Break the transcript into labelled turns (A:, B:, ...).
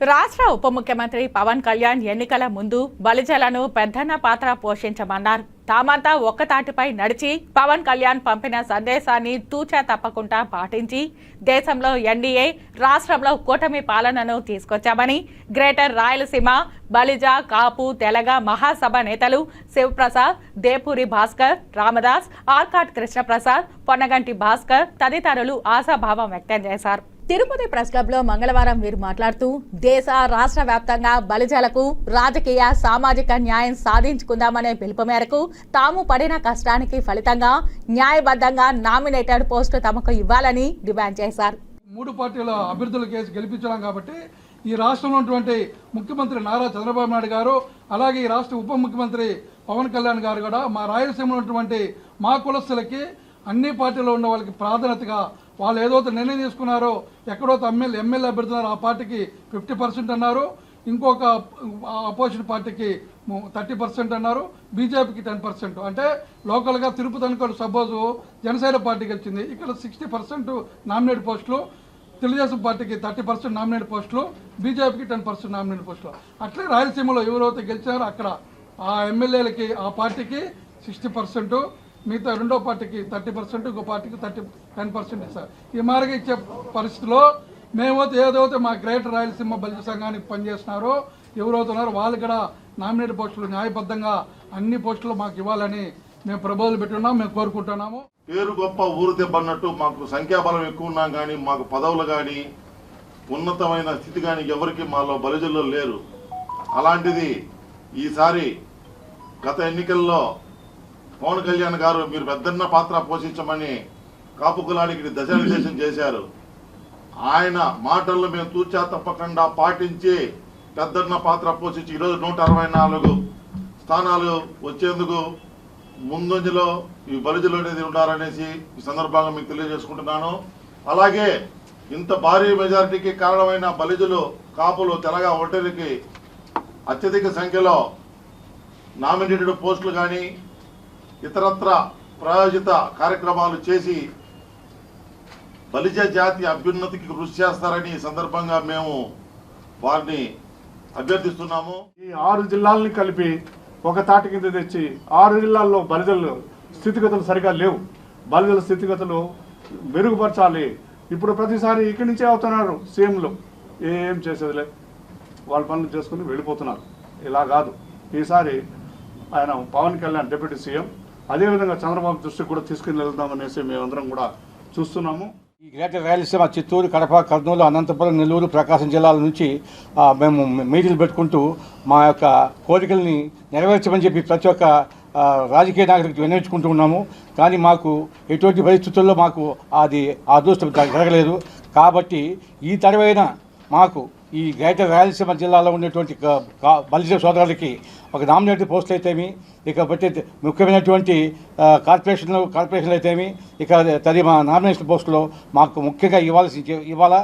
A: రాష్ట్ర ఉప ముఖ్యమంత్రి పవన్ కళ్యాణ్ ఎన్నికల ముందు బలిజలను పెద్దన్న పాత్ర పోషించమన్నారు. తామంతా ఒక్కతాటిపై నడిచి పవన్ కళ్యాణ్ పంపిన సందేశాన్ని తూచా తప్పకుండా పాటించి దేశంలో ఎన్డీఏ రాష్ట్రంలో కూటమి పాలనను తీసుకొచ్చామని గ్రేటర్ రాయలసీమ బలిజ కాపు తెలగ మహాసభ నేతలు శివప్రసాద్ దేపూరి భాస్కర్ రామదాస్ ఆర్కాట్ కృష్ణప్రసాద్ పొన్నగంటి భాస్కర్ తదితరులు ఆశాభావం వ్యక్తం చేశారు. తిరుపతి ప్రెస్ క్లబ్లో మంగళవారం వీరు మాట్లాడుతూ దేశ రాష్ట్ర వ్యాప్తంగా బలిజలకు రాజకీయ సామాజిక న్యాయం సాధించుకుందామనే పిలుపు మేరకు తాము పడిన కష్టానికి ఫలితంగా న్యాయబద్ధంగా నామినేటెడ్ పోస్టు తమకు ఇవ్వాలని డిమాండ్ చేశారు.
B: మూడు పార్టీల అభ్యర్థుల కేసు గెలిపించడం కాబట్టి ఈ రాష్ట్రంలో ఉన్నటువంటి ముఖ్యమంత్రి నారా చంద్రబాబు నాయుడు గారు అలాగే ఈ రాష్ట్ర ఉప ముఖ్యమంత్రి పవన్ కళ్యాణ్ గారు కూడా మా రాయలసీమలో ఉన్నటువంటి మా కులస్తులకి అన్ని పార్టీలో ఉన్న వాళ్ళకి ప్రాధాన్యతగా వాళ్ళు ఏదైతే నిర్ణయం తీసుకున్నారో ఎక్కడో ఎమ్మెల్యే ఎమ్మెల్యే అభ్యర్థున్నారో ఆ పార్టీకి ఫిఫ్టీ పర్సెంట్ అన్నారు. ఇంకొక అపోజిషన్ పార్టీకి థర్టీ పర్సెంట్ అన్నారు. బీజేపీకి టెన్ పర్సెంట్. అంటే లోకల్గా తిరుపతి అనుకోండి సపోజ్ జనసేన పార్టీకి వచ్చింది ఇక్కడ సిక్స్టీ పర్సెంట్ నామినేట్ పోస్టులు తెలుగుదేశం పార్టీకి థర్టీ పర్సెంట్ నామినేట్ పోస్టులు బీజేపీకి టెన్ పర్సెంట్ నామినేట్ పోస్టులు. అట్లే రాయలసీమలో ఎవరైతే గెలిచారో అక్కడ ఆ ఎమ్మెల్యేలకి ఆ పార్టీకి సిక్స్టీ పర్సెంట్ మిగతా రెండో పార్టీకి థర్టీ పర్సెంట్ ఇంకో పార్టీకి థర్టీ టెన్ పర్సెంట్ ఇస్తారు. ఈ మార్గం ఇచ్చే పరిస్థితిలో మేమైతే ఏదైతే మా గ్రేటర్ రాయలసీమ బలిజ సంఘానికి పనిచేస్తున్నారో ఎవరవుతున్నారో వాళ్ళు కూడా నామినేట్ పోస్టులు న్యాయబద్ధంగా అన్ని పోస్టులు మాకు ఇవ్వాలని మేము ప్రబోధలు పెట్టున్నాం మేము కోరుకుంటున్నాము.
C: పేరు గొప్ప ఊరు దెబ్బన్నట్టు మాకు సంఖ్యాబలం ఎక్కువ ఉన్నాం కానీ మాకు పదవులు కానీ ఉన్నతమైన స్థితి కానీ ఎవరికి మాలో బలిజల్లో లేరు. అలాంటిది ఈసారి గత ఎన్నికల్లో పవన్ కళ్యాణ్ గారు మీరు పెద్దన్న పాత్ర పోషించమని కాపు కులానికి దశానిర్దేశం చేశారు. ఆయన మాటల్లో మేము తూచా తప్పకుండా పాటించి పెద్దన్న పాత్ర పోషించి ఈరోజు నూట అరవై నాలుగు స్థానాలు వచ్చేందుకు ముందంజలో ఈ బలిజలు అనేది ఉన్నారనేసి ఈ సందర్భంగా మీకు తెలియజేసుకుంటున్నాను. అలాగే ఇంత భారీ మెజారిటీకి కారణమైన బలిజలు కాపులు తెలగా ఒంటరికి అత్యధిక సంఖ్యలో నామినేటెడ్ పోస్టులు కానీ ఇతరత్ర ప్రాయోజిత కార్యక్రమాలు చేసి బలిజ జాతి అభ్యున్నతికి కృషి చేస్తారని సందర్భంగా మేము వారిని అభ్యర్థిస్తున్నాము.
D: ఈ ఆరు జిల్లాలని కలిపి ఒక తాటి కింద తెచ్చి ఆరు జిల్లాల్లో బలిజలు స్థితిగతులు సరిగా లేవు. బలిజల స్థితిగతులు మెరుగుపరచాలి. ఇప్పుడు ప్రతిసారి ఇక్కడి నుంచే అవుతున్నారు సీఎంలు. ఏం చేసేదిలే? వాళ్ళ పనులు చేసుకుని వెళ్ళిపోతున్నారు. ఇలా కాదు. ఈసారి ఆయన పవన్ కళ్యాణ్ డిప్యూటీ సీఎం అదేవిధంగా చంద్రబాబు దృష్టికి కూడా తీసుకుని వెళ్దామనేసి మేమందరం కూడా చూస్తున్నాము.
E: ఈ గ్రేటర్ రాయలసీమ చిత్తూరు కడప కర్నూలు అనంతపురం నెల్లూరు ప్రకాశం జిల్లాల నుంచి మేము మీటింగ్లు పెట్టుకుంటూ మా యొక్క కోరికల్ని నెరవేర్చమని చెప్పి ప్రతి ఒక్క రాజకీయ నాయకుడికి వినియోగించుకుంటూ ఉన్నాము. కానీ మాకు ఎటువంటి పరిస్థితుల్లో మాకు అది ఆ అదృష్టం జరగలేదు. కాబట్టి ఈ తరవైన మాకు ఈ గ్రేటర్ రాయలసీమ జిల్లాలో ఉన్నటువంటి కా- బలిజ సోదరులకి ఒక నామినేటెడ్ పోస్టులు అయితేమి ఇక ముఖ్యమైనటువంటి కార్పొరేషన్లు కార్పొరేషన్లు అయితేమి ఇక తది మా నామినేషన్ పోస్టులో మాకు ముఖ్యంగా ఇవ్వాల్సి ఇవ్వాలా?